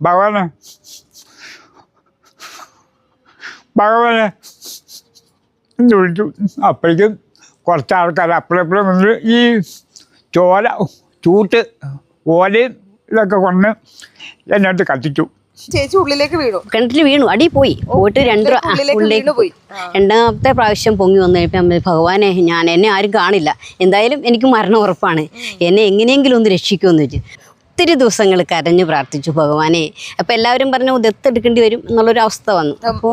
ഭഗവാനെ ഭഗവാനെ എന്ന് വിളിച്ചു അപ്പോഴേക്കും കുറച്ച് ആൾക്കാർ അപ്പഴപ്പോഴും വന്ന് ഈ ചോല ചൂട്ട് ഓലയും ഇതൊക്കെ കൊണ്ട് എന്നിട്ട് കത്തിച്ചു. ചേച്ചി ഉള്ളിലേക്ക് വീണു. കിണറ്റിൽ വീണു. അടി പോയി. പോയിട്ട് രണ്ട് ഉള്ളിലേക്ക് പോയി. രണ്ടാമത്തെ പ്രാവശ്യം പൊങ്ങി വന്നു കഴിഞ്ഞപ്പോൾ ഭഗവാനെ ഞാൻ എന്നെ ആരും കാണില്ല. എന്തായാലും എനിക്ക് മരണം ഉറപ്പാണ്. എന്നെ എങ്ങനെയെങ്കിലും ഒന്ന് രക്ഷിക്കുമെന്ന് വെച്ച്. ഒത്തിരി ദിവസങ്ങൾ കരഞ്ഞു പ്രാർത്ഥിച്ചു ഭഗവാനെ. അപ്പം എല്ലാവരും പറഞ്ഞു ദത്തെടുക്കേണ്ടി വരും? എന്നുള്ളൊരു അവസ്ഥ വന്നു. അപ്പോൾ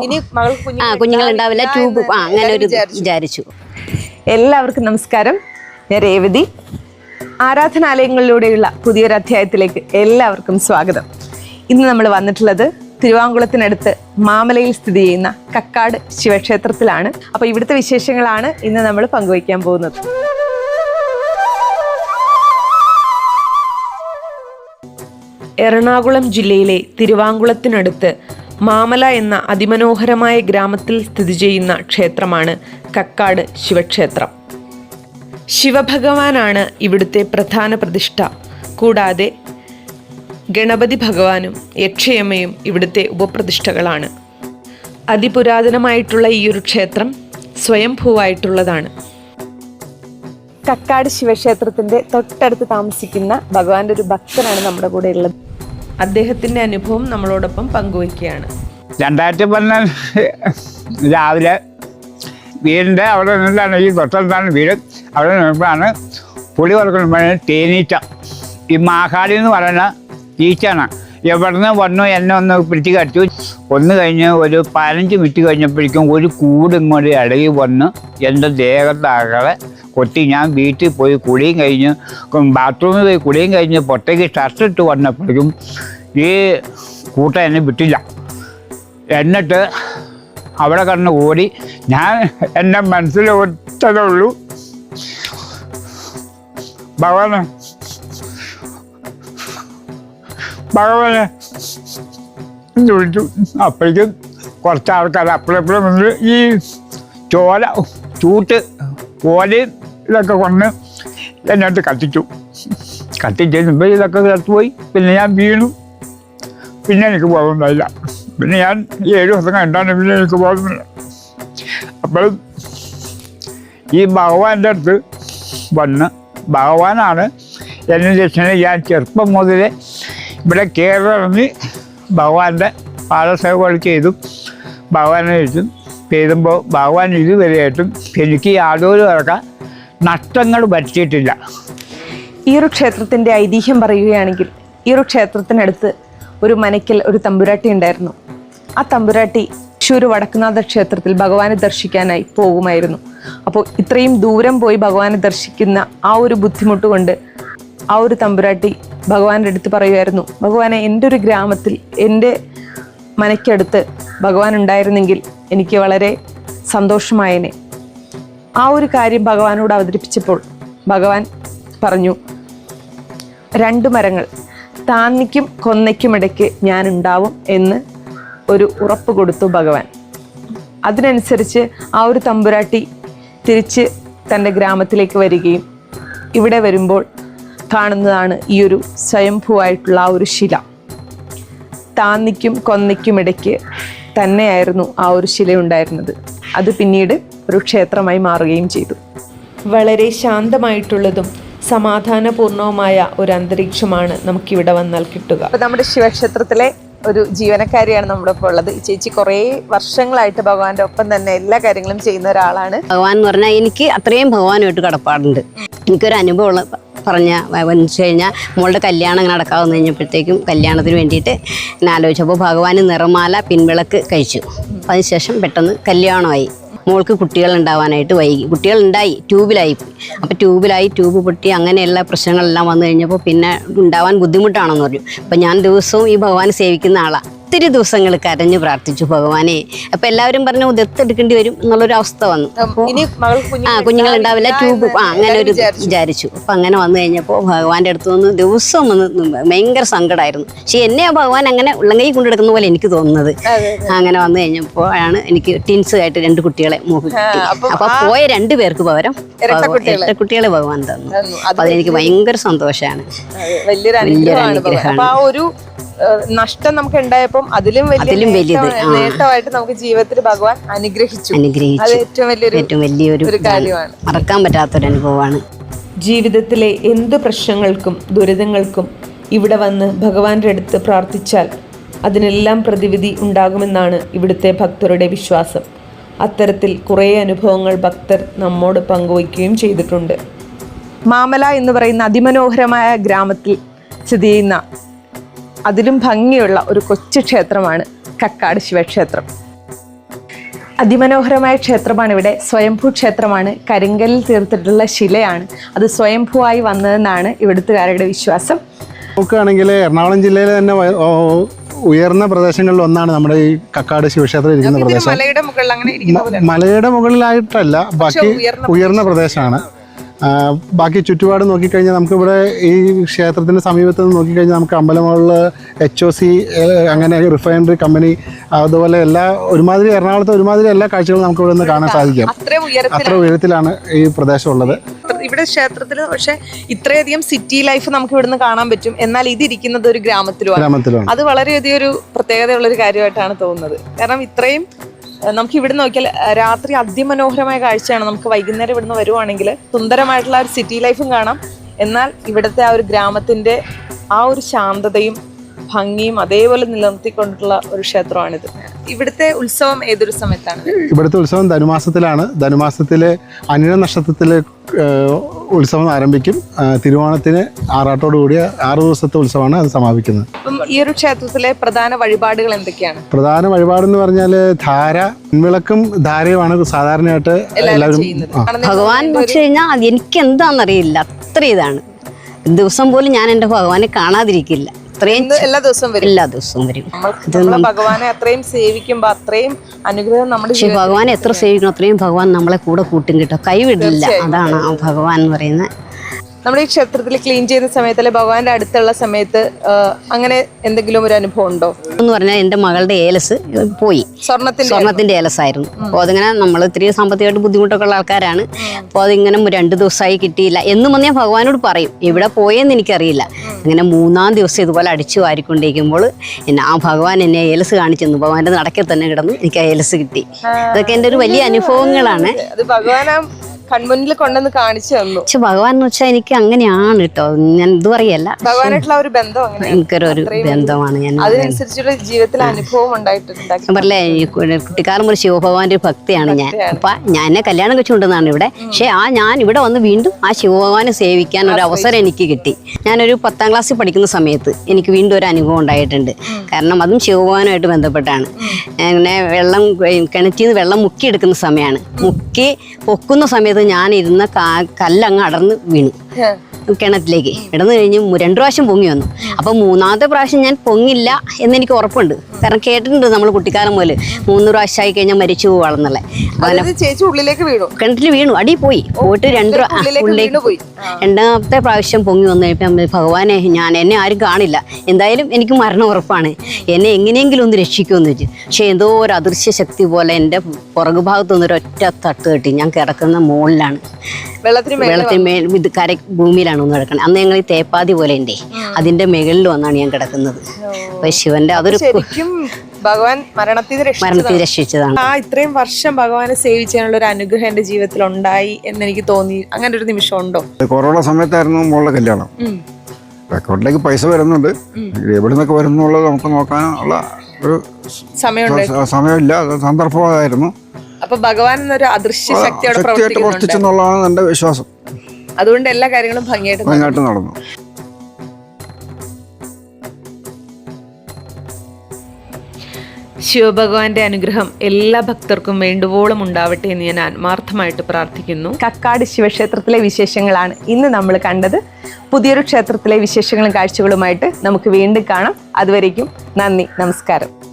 ആ കുഞ്ഞുങ്ങൾ ഉണ്ടാവില്ല ട്യൂബ് ആ അങ്ങനെ ഒരു. വിചാരിച്ചു. എല്ലാവർക്കും നമസ്കാരം. ഞാൻ രേവതി. ആരാധനാലയങ്ങളിലൂടെയുള്ള പുതിയൊരു അധ്യായത്തിലേക്ക് എല്ലാവർക്കും സ്വാഗതം. ഇന്ന് നമ്മൾ വന്നിട്ടുള്ളത് തിരുവാങ്കുളത്തിനടുത്ത് മാമലയിൽ സ്ഥിതി ചെയ്യുന്ന കക്കാട് ശിവക്ഷേത്രത്തിലാണ്. അപ്പോൾ ഇവിടുത്തെ വിശേഷങ്ങളാണ് ഇന്ന് നമ്മൾ പങ്കുവയ്ക്കാൻ പോകുന്നത്. എറണാകുളം ജില്ലയിലെ തിരുവാങ്കുളത്തിനടുത്ത് മാമല എന്ന അതിമനോഹരമായ ഗ്രാമത്തിൽ സ്ഥിതി ചെയ്യുന്ന ക്ഷേത്രമാണ് കക്കാട് ശിവക്ഷേത്രം. ശിവഭഗവാനാണ് ഇവിടുത്തെ പ്രധാന പ്രതിഷ്ഠ. കൂടാതെ ഗണപതി ഭഗവാനും യക്ഷയമ്മയും ഇവിടുത്തെ ഉപപ്രതിഷ്ഠകളാണ്. അതിപുരാതനമായിട്ടുള്ള ഈ ഒരു ക്ഷേത്രം സ്വയംഭൂവായിട്ടുള്ളതാണ്. കക്കാട് ശിവക്ഷേത്രത്തിന്റെ തൊട്ടടുത്ത് താമസിക്കുന്ന ഭഗവാന്റെ ഒരു ഭക്തനാണ് നമ്മുടെ കൂടെ ഉള്ളത്. അദ്ദേഹത്തിന്റെ അനുഭവം നമ്മളോടൊപ്പം പങ്കുവയ്ക്കുകയാണ്. രണ്ടായിരത്തി പതിനാല് രാവിലെ വീടിന്റെ അവിടെ നിന്നാണ് ഈ തൊട്ടടുത്താണ് വീട്. അവിടെ നിന്നപ്പോഴാണ് പുളി വറക്കുന്ന തേനീച്ച. ഈ മാഹാളി എന്ന് പറയുന്ന ഈച്ചാണ് എവിടുന്ന് വന്നു എന്നെ ഒന്ന് പിടിച്ച് കടിച്ചു. ഒന്ന് കഴിഞ്ഞ് ഒരു പതിനഞ്ച് മിനിറ്റ് കഴിഞ്ഞപ്പോഴേക്കും ഒരു കൂടിങ്ങോട്ട് ഇടയിൽ വന്ന് എന്റെ ദേഹത്താകെ കൊത്തി ഞാൻ വീട്ടിൽ പോയി കുളിയും കഴിഞ്ഞ് ബാത്റൂമിൽ പോയി കുളിയും കഴിഞ്ഞ് പുറത്തേക്ക് ഷർട്ട് ഇട്ട് വന്നപ്പോഴേക്കും ഈ കൂട്ടം എന്നെ വിട്ടില്ല. എന്നിട്ട് അവിടെ കടന്ന് ഓടി. ഞാൻ എന്റെ മനസ്സിൽ ഒറ്റതേ ഉള്ളൂ ഭഗവാന് ഭഗവാന് വിളിച്ചു. അപ്പോഴേക്കും കുറച്ച് ആൾക്കാർ അപ്പോഴെപ്പോഴും ഈ ചോല ചൂട്ട് ഓലയും ഇതൊക്കെ കൊണ്ട് എന്നെ കത്തിച്ചു. കത്തിച്ചു കത്തിച്ചപ്പോൾ ഇതൊക്കെ പോയി. പിന്നെ ഞാൻ വീണു. പിന്നെ എനിക്ക് ബോധമുണ്ടായില്ല പിന്നെ ഞാൻ ഏഴ് ദിവസം കണ്ടാണ് പിന്നെ എനിക്ക് ബോധമില്ല അപ്പോൾ ഈ ഭഗവാന്റെ അടുത്ത് വന്ന് ഭഗവാനാണ് എന്നെ രക്ഷണ ഞാൻ ചെറുപ്പം മുതലേ ഇവിടെ കയറിറങ്ങി ഭഗവാന്റെ പാദസേവകൾ ചെയ്തു. ഭഗവാനെ ചെയ്തു ചെയ്തുമ്പോൾ ഭഗവാൻ ഇതുവരെയായിട്ടും എനിക്ക് യാതൊരു തരക്ക നഷ്ടങ്ങൾ പറ്റിയിട്ടില്ല ഈ ഒരു ക്ഷേത്രത്തിന്റെ ഐതിഹ്യം പറയുകയാണെങ്കിൽ ഈ ഒരു ക്ഷേത്രത്തിനടുത്ത് ഒരു മനയ്ക്കൽ ഒരു തമ്പുരാട്ടി ഉണ്ടായിരുന്നു. ആ തമ്പുരാട്ടി തൃശ്ശൂർ വടക്കുനാഥ ക്ഷേത്രത്തിൽ ഭഗവാനെ ദർശിക്കാനായി പോകുമായിരുന്നു. അപ്പോൾ ഇത്രയും ദൂരം പോയി ഭഗവാനെ ദർശിക്കുന്ന ആ ഒരു ബുദ്ധിമുട്ട് കൊണ്ട് ആ ഒരു തമ്പുരാട്ടി ഭഗവാന്റെ അടുത്ത് പറയുമായിരുന്നു ഭഗവാനെ എന്റെ ഒരു ഗ്രാമത്തിൽ എന്റെ മനയ്ക്കടുത്ത് ഭഗവാൻ ഉണ്ടായിരുന്നെങ്കിൽ എനിക്ക് വളരെ സന്തോഷമായേനെ. ആ ഒരു കാര്യം ഭഗവാനോട് അവതരിപ്പിച്ചപ്പോൾ ഭഗവാൻ പറഞ്ഞു രണ്ട് മരങ്ങൾ താന്നിക്കും കൊന്നയ്ക്കുമിടയ്ക്ക് ഞാൻ ഉണ്ടാവും എന്ന് ഒരു ഉറപ്പ് കൊടുത്തു ഭഗവാൻ. അതിനനുസരിച്ച് ആ ഒരു തമ്പുരാട്ടി തിരിച്ച് തന്റെ ഗ്രാമത്തിലേക്ക് വരികയും ഇവിടെ വരുമ്പോൾ കാണുന്നതാണ് ഈ ഒരു സ്വയംഭൂവായിട്ടുള്ള ആ ഒരു ശില. താന്നിക്കും കൊന്നയ്ക്കും ഇടയ്ക്ക് തന്നെയായിരുന്നു ആ ഒരു ശില ഉണ്ടായിരുന്നത്. അത് പിന്നീട് ഒരു ക്ഷേത്രമായി മാറുകയും ചെയ്തു. വളരെ ശാന്തമായിട്ടുള്ളതും സമാധാനപൂർണവുമായ ഒരു അന്തരീക്ഷമാണ് നമുക്ക് ഇവിടെ വന്നാൽ കിട്ടുക. അപ്പൊ നമ്മുടെ ശിവക്ഷേത്രത്തിലെ ഒരു ജീവനക്കാരിയാണ് നമ്മുടെ ഇപ്പോൾ ഉള്ളത്. ഈ ചേച്ചി കുറേ വർഷങ്ങളായിട്ട് ഭഗവാന്റെ ഒപ്പം തന്നെ എല്ലാ കാര്യങ്ങളും ചെയ്യുന്ന ഒരാളാണ്. ഭഗവാൻ എന്ന് പറഞ്ഞാൽ എനിക്ക് അത്രയും ഭഗവാനുമായിട്ട് കടപ്പാടുണ്ട്. എനിക്കൊരു അനുഭവമുള്ള പറഞ്ഞ വെച്ച് കഴിഞ്ഞാൽ മോളുടെ കല്യാണം അങ്ങനെ നടക്കാവുന്ന കഴിഞ്ഞപ്പോഴത്തേക്കും കല്യാണത്തിന് വേണ്ടിയിട്ട് ഞാൻ ആലോചിച്ചപ്പോൾ ഭഗവാൻ നിറമാല പിൻവിളക്ക് കഴിച്ചു. അതിനുശേഷം പെട്ടെന്ന് കല്യാണമായി. മോൾക്ക് കുട്ടികൾ ഉണ്ടാവാനായിട്ട് വൈകി കുട്ടികൾ ഉണ്ടായി ട്യൂബിലായി. അപ്പോൾ ട്യൂബിലായി ട്യൂബ് പൊട്ടി അങ്ങനെയുള്ള പ്രശ്നങ്ങളെല്ലാം വന്നു കഴിഞ്ഞപ്പോൾ പിന്നെ ഉണ്ടാവാൻ ബുദ്ധിമുട്ടാണെന്ന് പറഞ്ഞു. അപ്പം ഞാൻ ദിവസവും ഈ ഭഗവാൻ സേവിക്കുന്ന ആളാണ് ഒത്തിരി ദിവസങ്ങൾ കരഞ്ഞു പ്രാർത്ഥിച്ചു ഭഗവാനെ. അപ്പൊ എല്ലാവരും പറഞ്ഞു ദത്തെടുക്കേണ്ടി വരും എന്നുള്ളൊരു അവസ്ഥ വന്നു. ആ കുഞ്ഞുങ്ങൾ ഉണ്ടാവില്ല ട്യൂബ് ആ അങ്ങനെ ഒരു വിചാരിച്ചു. അപ്പൊ അങ്ങനെ വന്നു കഴിഞ്ഞപ്പോൾ ഭഗവാന്റെ അടുത്ത് നിന്ന് ദിവസവും വന്ന് ഭയങ്കര സങ്കടമായിരുന്നു പക്ഷെ എന്നെ ആ ഭഗവാൻ അങ്ങനെ ഉള്ളങ്കൈ കൊണ്ടെടുക്കുന്ന പോലെ എനിക്ക് തോന്നുന്നത്. അങ്ങനെ വന്നു കഴിഞ്ഞപ്പോഴാണ് എനിക്ക് ടിൻസ് ആയിട്ട് രണ്ട് കുട്ടികളെ മോഹി കിട്ടി. അപ്പൊ പോയ രണ്ടു പേർക്ക് പകരം ഇരട്ടക്കുട്ടികളെ. കുട്ടികളെ. ഭഗവാൻ തന്നു. അപ്പൊ അതെനിക്ക് ഭയങ്കര സന്തോഷമാണ് വലിയൊരു അനുഗ്രഹമാണ് നഷ്ടം നമുക്ക് ഉണ്ടായപ്പം അതിലും വലിയ അതിലും വലുത്, നേട്ടം- നേട്ടമായിട്ട് നമുക്ക് ജീവിതത്തിൽ ഭഗവാൻ അനുഗ്രഹിച്ചു. അത് അനുഗ്രഹിച്ചു ഏറ്റവും വലിയൊരു ഏറ്റവും വലിയൊരു ഒരു കാര്യമാണ്. മറക്കാൻ പറ്റാത്തൊരു അനുഭവമാണ് ജീവിതത്തിലെ എന്ത് പ്രശ്നങ്ങൾക്കും ദുരിതങ്ങൾക്കും ഇവിടെ വന്ന് ഭഗവാന്റെ അടുത്ത് പ്രാർത്ഥിച്ചാൽ അതിനെല്ലാം പ്രതിവിധി ഉണ്ടാകുമെന്നാണ് ഇവിടുത്തെ ഭക്തരുടെ വിശ്വാസം. അത്തരത്തിൽ കുറേ അനുഭവങ്ങൾ ഭക്തർ നമ്മോട് പങ്കുവയ്ക്കുകയും ചെയ്തിട്ടുണ്ട്. മാമല എന്ന് പറയുന്ന അതിമനോഹരമായ ഗ്രാമത്തിൽ സ്ഥിതി ചെയ്യുന്ന അതിലും ഭംഗിയുള്ള ഒരു കൊച്ചു ക്ഷേത്രമാണ് കക്കാട് ശിവക്ഷേത്രം. അതിമനോഹരമായ ക്ഷേത്രമാണ് ഇവിടെ സ്വയംഭൂ ക്ഷേത്രമാണ്. കരിങ്കലിൽ തീർത്തിട്ടുള്ള ശിലയാണ്. അത് സ്വയംഭൂവായി വന്നതെന്നാണ് ഇവിടുത്തുകാരുടെ വിശ്വാസം. നോക്കുകയാണെങ്കിൽ എറണാകുളം ജില്ലയിലെ തന്നെ ഉയർന്ന പ്രദേശങ്ങളിൽ ഒന്നാണ് നമ്മുടെ ഈ കക്കാട് ശിവക്ഷേത്രം ഇരിക്കുന്ന പ്രദേശം. മലയുടെ മുകളിൽ അങ്ങനെ ഇരിക്കുന്ന മലയുടെ മുകളിലായിട്ടല്ല ബാക്കി ഉയർന്ന പ്രദേശമാണ്. ബാക്കി ചുറ്റുപാട് നോക്കിക്കഴിഞ്ഞാൽ നമുക്കിവിടെ ഈ ക്ഷേത്രത്തിന്റെ സമീപത്ത് നിന്ന് നോക്കിക്കഴിഞ്ഞാൽ നമുക്ക് അമ്പലമുകളിൽ എച്ച് ഒ സി അങ്ങനെ റിഫൈനറി കമ്പനി അതുപോലെ എല്ലാ ഒരുമാതിരി എറണാകുളത്തെ ഒരുമാതിരി എല്ലാ കാഴ്ചകളും നമുക്ക് ഇവിടെ നിന്ന് കാണാൻ സാധിക്കും. അത്ര ഉയരത്തിലാണ്. ഈ പ്രദേശം ഉള്ളത് ഇവിടെ ക്ഷേത്രത്തിൽ പക്ഷെ ഇത്രയധികം സിറ്റി ലൈഫ് നമുക്ക് ഇവിടുന്ന് കാണാൻ പറ്റും. എന്നാൽ ഇതിരിക്കുന്നത് ഒരു ഗ്രാമത്തിലോ അത് വളരെയധികം ഒരു പ്രത്യേകതയുള്ള ഒരു കാര്യമായിട്ടാണ് തോന്നുന്നത്. കാരണം ഇത്രയും നമുക്ക് ഇവിടെ നോക്കിയാൽ രാത്രി അതിമനോഹരമായ കാഴ്ചയാണ് നമുക്ക് വൈകുന്നേരം ഇവിടുന്ന് വരുവാണെങ്കിൽ സുന്ദരമായിട്ടുള്ള ഒരു സിറ്റി ലൈഫും കാണാം. എന്നാൽ ഇവിടുത്തെ ആ ഒരു ഗ്രാമത്തിന്റെ ആ ഒരു ശാന്തതയും ഭംഗിയും അതേപോലെ നിലനിർത്തിക്കൊണ്ടുള്ള ഒരു ക്ഷേത്രമാണിത്. ഇവിടുത്തെ ഉത്സവം ഏതൊരു സമയത്താണ്? ഇവിടുത്തെ ഉത്സവം ധനുമാസത്തിലാണ്. ധനുമാസത്തിലെ അനിഴ നക്ഷത്രത്തിലെ ഉത്സവം ആരംഭിക്കും. തിരുവോണത്തിന് ആറാട്ടോട് കൂടിയ ആറു ദിവസത്തെ ഉത്സവമാണ് അത് സമാപിക്കുന്നത്. അപ്പം ഈ ഒരു ക്ഷേത്രത്തിലെ പ്രധാന വഴിപാടുകൾ എന്തൊക്കെയാണ്? പ്രധാന വഴിപാട് എന്ന് പറഞ്ഞാൽ ധാര വിളക്കും ധാരയുമാണ് സാധാരണയായിട്ട് എല്ലാവരും ഭഗവാൻ കഴിഞ്ഞാൽ എനിക്ക് എന്താണെന്നറിയില്ല. അത്ര ഇതാണ്. ദിവസം പോലും ഞാൻ എന്റെ ഭഗവാനെ കാണാതിരിക്കില്ല. അത്രയും എല്ലാ ദിവസവും വരും. എല്ലാ ദിവസവും വരും. ഭഗവാനെ അത്രയും സേവിക്കുമ്പോ അത്രയും അനുഗ്രഹം നമ്മുടെ പക്ഷെ ഭഗവാനെ എത്ര സേവിക്കണം അത്രയും ഭഗവാൻ നമ്മളെ കൂടെ കൂട്ടും കിട്ടും. കൈവിടില്ല. അതാണ് ഭഗവാൻ എന്ന് പറയുന്നത് നമ്മുടെ ഈ ക്ഷേത്രത്തിൽ ക്ലീൻ ചെയ്യുന്ന സമയത്ത് അല്ലെ ഭഗവാന്റെ അടുത്തുള്ള സമയത്ത് അങ്ങനെ എന്തെങ്കിലും ഒരു അനുഭവം ഉണ്ടോ? എന്ന് പറഞ്ഞാൽ എന്റെ മകളുടെ ഏലസ് പോയി. സ്വർണത്തിന്റെ സ്വർണത്തിന്റെ ഏലസായിരുന്നു. അപ്പോൾ അതിങ്ങനെ നമ്മൾ ഇത്തിരി സാമ്പത്തികമായിട്ട് ബുദ്ധിമുട്ടൊക്കെ ഉള്ള ആൾക്കാരാണ്. അപ്പോൾ അതിങ്ങനെ രണ്ട് ദിവസമായി കിട്ടിയില്ല. എന്നും വന്ന് ഞാൻ ഭഗവാനോട് പറയും എവിടെ പോയെന്ന് എനിക്കറിയില്ല. അങ്ങനെ മൂന്നാം ദിവസം ഇതുപോലെ അടിച്ചു വാരിക്കൊണ്ടിരിക്കുമ്പോൾ എന്നെ ആ ഭഗവാൻ എന്നെ ഏലസ് കാണിച്ചു തന്നു ഭഗവാന്റെ നടക്കെ തന്നെ കിടന്നു എനിക്ക് ആ ഏലസ് കിട്ടി. അതൊക്കെ എന്റെ ഒരു വലിയ അനുഭവങ്ങളാണ്. ആ കൺമുന്നിൽ കൊണ്ടുവന്ന് കാണിച്ചു തന്നു. പക്ഷെ ഭഗവാൻ എന്ന് വെച്ചാൽ എനിക്ക് അങ്ങനെയാണ് കേട്ടോ. ഞാൻ ഇത് പറയല്ല. ഭഗവാനായിട്ടുള്ള ഒരു ബന്ധം അങ്ങനെ എനിക്കൊരു ഒരു ബന്ധമാണ് ഞാൻ അതിനനുസരിച്ചുള്ള ജീവിതത്തിൽ അനുഭവം ഉണ്ടായിട്ടുണ്ട് കു- കുട്ടിക്കാലം മുതൽ ശിവഭഗവാന്റെ ഒരു ഭക്തിയാണ് ഞാൻ. അപ്പൊ ഞാൻ എന്നെ കല്യാണം കഴിച്ചുകൊണ്ടെന്നാണ് ഇവിടെ. പക്ഷെ ആ ഞാൻ ഇവിടെ വന്ന് വീണ്ടും ആ ശിവഭഗവാനെ സേവിക്കാൻ ഒരു അവസരം എനിക്ക് കിട്ടി. ഞാനൊരു പത്താം ക്ലാസ്സിൽ പഠിക്കുന്ന സമയത്ത് എനിക്ക് വീണ്ടും ഒരു അനുഭവം ഉണ്ടായിട്ടുണ്ട്. കാരണം അതും ശിവഭഗവാനുമായിട്ട് ബന്ധപ്പെട്ടാണ്. അങ്ങനെ വെള്ളം കിണറ്റിൽ നിന്ന് വെള്ളം മുക്കി എടുക്കുന്ന സമയമാണ്. മുക്കി പൊക്കുന്ന സമയത്ത് ഞാൻ ഇരുന്ന കല്ലങ്ങ് അടർന്ന് വീണു. കിണറ്റിലേക്ക്. കിടന്നു കഴിഞ്ഞ് രണ്ടു പ്രാവശ്യം പൊങ്ങി വന്നു. അപ്പൊ മൂന്നാമത്തെ പ്രാവശ്യം ഞാൻ പൊങ്ങില്ല എന്നെനിക്ക് ഉറപ്പുണ്ട്. കാരണം കേട്ടിട്ടുണ്ട് നമ്മൾ കുട്ടിക്കാലം മുതൽ മൂന്ന് പ്രാവശ്യം ആയി കഴിഞ്ഞാൽ മരിച്ചു പോവാണെന്നുള്ള ചേച്ചി ഉള്ളിലേക്ക് വീണു. കിണറ്റിൽ വീണു. അടി പോയി. പോയിട്ട് രണ്ട് ഉള്ളിലേക്ക് പോയി. രണ്ടാമത്തെ പ്രാവശ്യം പൊങ്ങി വന്നു കഴിഞ്ഞപ്പോൾ ഭഗവാനെ ഞാൻ എന്നെ ആരും കാണില്ല. എന്തായാലും എനിക്ക് മരണം ഉറപ്പാണ്. എന്നെ എങ്ങനെയെങ്കിലും ഒന്ന് രക്ഷിക്കുമെന്ന് വെച്ചു. പക്ഷെ എന്തോ ഒരു അദൃശ്യ ശക്തി പോലെ എന്റെ പുറകു ഭാഗത്ത് നിന്ന് ഒറ്റ തട്ട് കെട്ടി ഞാൻ കിടക്കുന്ന മുകളിലാണ് വെള്ളത്തിന് വെള്ളത്തിന് മേൽ ഇത് കര ഭൂമിയിലാണ്. ഒന്ന് കിടക്കുന്നത് അന്ന് ഞങ്ങൾ ഈ തേപ്പാതി പോലെ ഉണ്ട് അതിന്റെ മുകളിൽ വന്നാണ് ഞാൻ കിടക്കുന്നത്. അപ്പൊ ശിവന്റെ അതൊരു ഭഗവാൻ മരണത്തിൽ മരണത്തിൽ രക്ഷിച്ചതാണ്. ആ ഇത്രയും വർഷം ഭഗവാനെ സേവിച്ചതിനുള്ള ഒരു അനുഗ്രഹം എന്റെ ജീവിതത്തിൽ ഉണ്ടായി എന്ന് എനിക്ക് തോന്നി. അങ്ങനെ ഒരു നിമിഷം ഉണ്ടോ? കൊറോണ സമയത്തായിരുന്നു മോളുടെ കല്യാണം. റെക്കോർഡിലേക്ക് പൈസ വരുന്നുണ്ട്. എവിടെ നിന്നൊക്കെ വരുന്നുള്ളത് നമുക്ക് നോക്കാനുള്ള ഒരു സമയമുണ്ട്. സമയമില്ല. സന്ദർഭമായിരുന്നു. അപ്പൊ ഭഗവാൻ എന്നൊരു അദൃശ്യ ശക്തിയോടെ പ്രവർത്തിച്ചെന്നുള്ളതാണ് എന്റെ വിശ്വാസം. അതുകൊണ്ട് എല്ലാ കാര്യങ്ങളും ഭംഗിയായിട്ട് നടന്നു. ഭംഗിയായിട്ട് നടന്നു. ശിവഭഗവാന്റെ അനുഗ്രഹം എല്ലാ ഭക്തർക്കും വേണ്ടുവോളം ഉണ്ടാവട്ടെ എന്ന് ഞാൻ ആത്മാർത്ഥമായിട്ട് പ്രാർത്ഥിക്കുന്നു. കക്കാട് ശിവക്ഷേത്രത്തിലെ വിശേഷങ്ങളാണ് ഇന്ന് നമ്മൾ കണ്ടത്. പുതിയൊരു ക്ഷേത്രത്തിലെ വിശേഷങ്ങളും കാഴ്ചകളുമായിട്ട് നമുക്ക് വീണ്ടും കാണാം. അതുവരേക്കും നന്ദി നമസ്കാരം.